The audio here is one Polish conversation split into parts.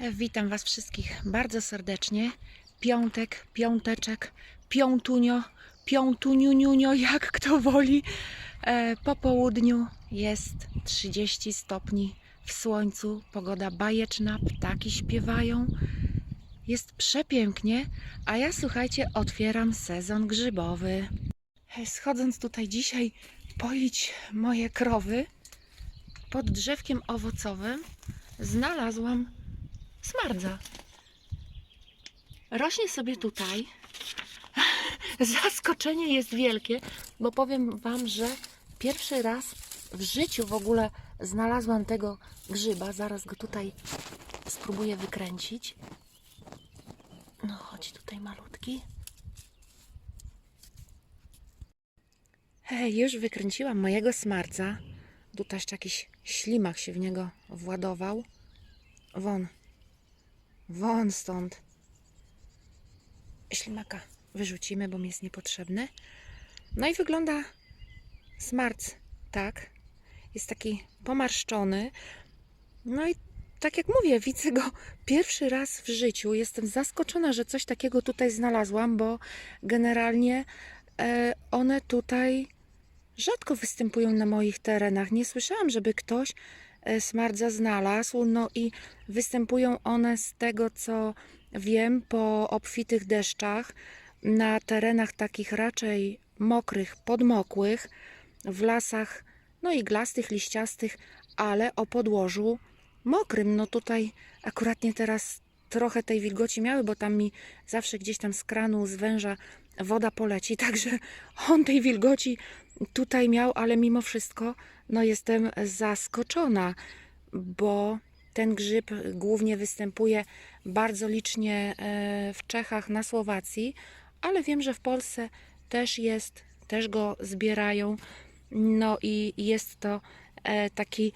Witam Was wszystkich bardzo serdecznie. Piątek, piąteczek, piątunio, piątuniuniunio, jak kto woli. E, Po południu jest 30 stopni w słońcu, pogoda bajeczna, ptaki śpiewają. Jest przepięknie, a ja słuchajcie, otwieram sezon grzybowy. E, Schodząc tutaj dzisiaj poić moje krowy, pod drzewkiem owocowym znalazłam smardza. Rośnie sobie tutaj. Zaskoczenie jest wielkie, bo powiem Wam, że pierwszy raz w życiu w ogóle znalazłam tego grzyba. Zaraz go tutaj spróbuję wykręcić. No, chodź tutaj malutki. Hej, już wykręciłam mojego smarca. Tutaj jeszcze jakiś ślimak się w niego władował. Won. Won stąd. Ślimaka wyrzucimy, bo mi jest niepotrzebny. No i wygląda smarc tak. Jest taki pomarszczony. No i tak jak mówię, widzę go pierwszy raz w życiu. Jestem zaskoczona, że coś takiego tutaj znalazłam, bo generalnie e, one tutaj rzadko występują na moich terenach. Nie słyszałam, żeby ktoś smardza znalazł. No i występują one z tego, co wiem, po obfitych deszczach na terenach takich raczej mokrych, podmokłych, w lasach, no iglastych, liściastych, ale o podłożu mokrym. No tutaj akurat nie teraz trochę tej wilgoci miały, bo tam mi zawsze gdzieś tam z kranu, z węża woda poleci, także on tej wilgoci tutaj miał, ale mimo wszystko no jestem zaskoczona, bo ten grzyb głównie występuje bardzo licznie e, w Czechach, na Słowacji, ale wiem, że w Polsce też jest, też go zbierają. No i jest to e, taki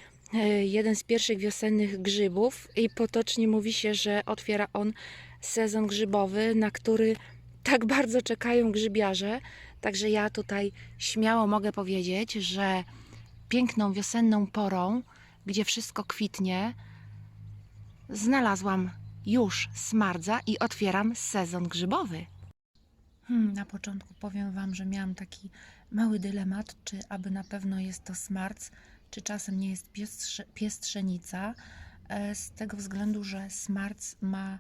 jeden z pierwszych wiosennych grzybów i potocznie mówi się, że otwiera on sezon grzybowy, na który tak bardzo czekają grzybiarze. Także ja tutaj śmiało mogę powiedzieć, że piękną wiosenną porą, gdzie wszystko kwitnie, znalazłam już smardza i otwieram sezon grzybowy. Hmm, na początku powiem Wam, że miałam taki mały dylemat, czy aby na pewno jest to smarc, czy czasem nie jest piestrze, piestrzenica, e, z tego względu, że smarc ma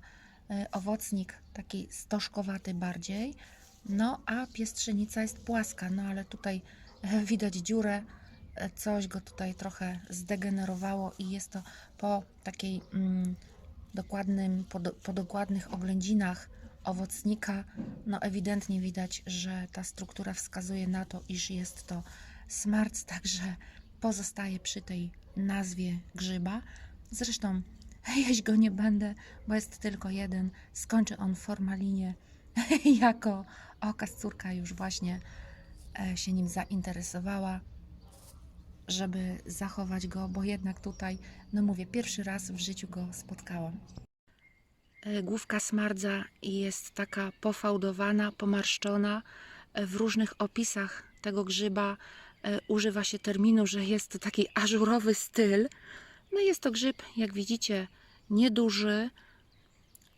e, owocnik taki stożkowaty bardziej, no a piestrzenica jest płaska, no ale tutaj e, widać dziurę, coś go tutaj trochę zdegenerowało i jest to po takiej mm, dokładnym, po, do- po dokładnych oględzinach owocnika, no ewidentnie widać, że ta struktura wskazuje na to, iż jest to smarc, także pozostaje przy tej nazwie grzyba. Zresztą jeść go nie będę, bo jest tylko jeden. Skończy on w formalinie jako okaz córka już właśnie e, się nim zainteresowała, żeby zachować go, bo jednak tutaj, no mówię, pierwszy raz w życiu go spotkałam. E, Główka smardza jest taka pofałdowana, pomarszczona. E, W różnych opisach tego grzyba używa się terminu, że jest to taki ażurowy styl. No jest to grzyb, jak widzicie, nieduży,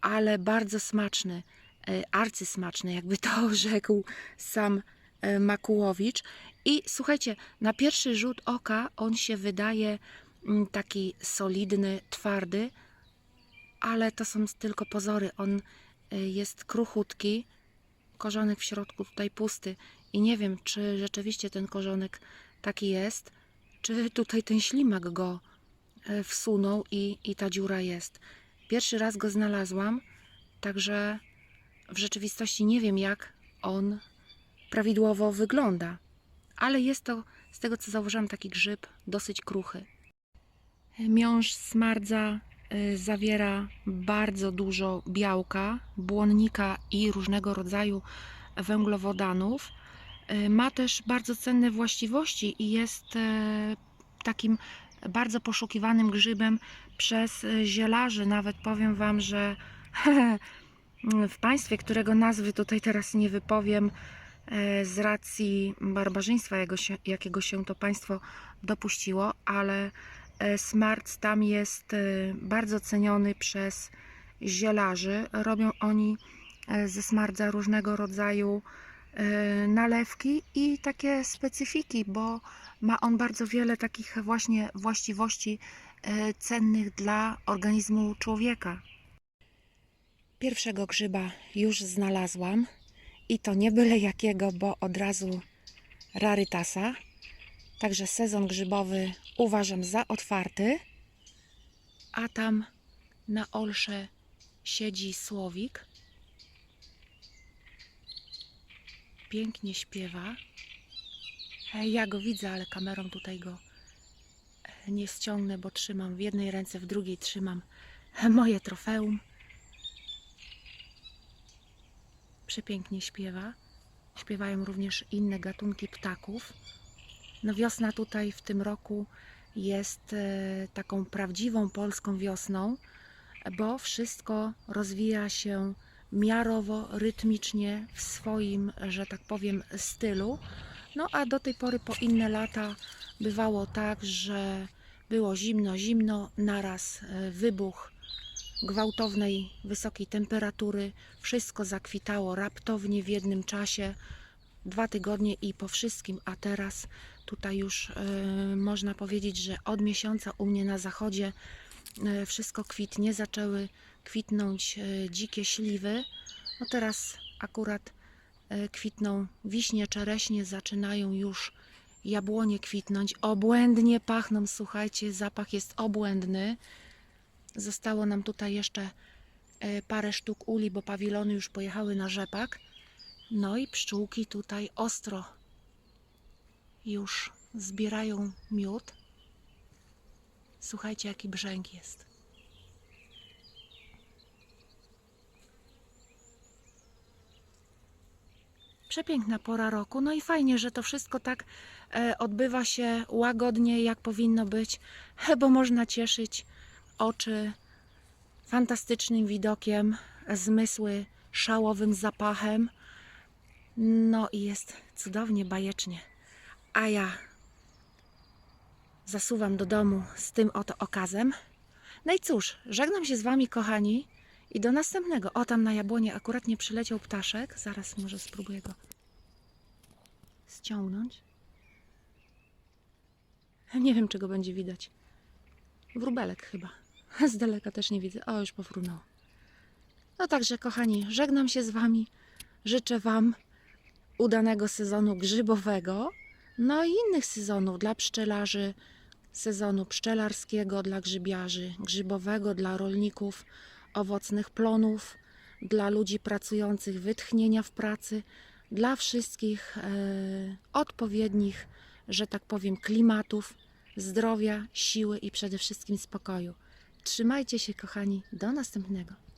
ale bardzo smaczny, e, arcysmaczny, jakby to rzekł sam e, Makułowicz. I słuchajcie, na pierwszy rzut oka on się wydaje mm, taki solidny, twardy, ale to są tylko pozory. On jest kruchutki, korzonek w środku tutaj pusty i nie wiem, czy rzeczywiście ten korzonek taki jest, czy tutaj ten ślimak go y, wsunął i, i ta dziura jest. Pierwszy raz go znalazłam, także w rzeczywistości nie wiem, jak on prawidłowo wygląda, ale jest to, z tego co zauważyłam, taki grzyb dosyć kruchy. Miąższ smardza y, zawiera bardzo dużo białka, błonnika i różnego rodzaju węglowodanów. Y, Ma też bardzo cenne właściwości i jest e, takim bardzo poszukiwanym grzybem przez e, zielarzy. Nawet powiem Wam, że w państwie, którego nazwy tutaj teraz nie wypowiem, e, z racji barbarzyństwa, jakiego się, to państwo dopuściło, ale E, Smarts tam jest e, bardzo ceniony przez zielarzy. Robią oni e, ze smardza różnego rodzaju e, nalewki i takie specyfiki, bo ma on bardzo wiele takich właśnie właściwości e, cennych dla organizmu człowieka. Pierwszego grzyba już znalazłam i to nie byle jakiego, bo od razu rarytasa. Także sezon grzybowy uważam za otwarty. A tam na olsze siedzi słowik. Pięknie śpiewa. E, Ja go widzę, ale kamerą tutaj go e, nie ściągnę, bo trzymam w jednej ręce, w drugiej trzymam moje trofeum. Przepięknie śpiewa. Śpiewają również inne gatunki ptaków. No wiosna tutaj w tym roku jest e, taką prawdziwą polską wiosną, bo wszystko rozwija się miarowo, rytmicznie w swoim, że tak powiem, stylu. No a do tej pory po inne lata bywało tak, że było zimno, zimno, naraz e, wybuch gwałtownej, wysokiej temperatury, wszystko zakwitało raptownie w jednym czasie, dwa tygodnie i po wszystkim, a teraz tutaj już e, można powiedzieć, że od miesiąca u mnie na zachodzie wszystko kwitnie, zaczęły kwitnąć e, dzikie śliwy. No teraz akurat e, kwitną wiśnie, czereśnie, zaczynają już jabłonie kwitnąć. Obłędnie pachną, słuchajcie, zapach jest obłędny. Zostało nam tutaj jeszcze e, parę sztuk uli, bo pawilony już pojechały na rzepak. No i pszczółki tutaj ostro już zbierają miód. Słuchajcie, jaki brzęk jest. Przepiękna pora roku. No i fajnie, że to wszystko tak e, odbywa się łagodnie, jak powinno być, bo można cieszyć oczy fantastycznym widokiem, zmysły szałowym zapachem. No i jest cudownie, bajecznie. A ja zasuwam do domu z tym oto okazem. No i cóż, żegnam się z Wami, kochani, i do następnego. O, tam na jabłonie akurat nie przyleciał ptaszek. Zaraz może spróbuję go ściągnąć. Nie wiem, czy go będzie widać. Wróbelek chyba. Z daleka też nie widzę. O, już powrównął. No także, kochani, żegnam się z Wami. Życzę Wam udanego sezonu grzybowego, no i innych sezonów dla pszczelarzy, sezonu pszczelarskiego dla grzybiarzy, grzybowego dla rolników, owocnych plonów, dla ludzi pracujących, wytchnienia w pracy, dla wszystkich e, odpowiednich, że tak powiem, klimatów, zdrowia, siły i przede wszystkim spokoju. Trzymajcie się, kochani, do następnego.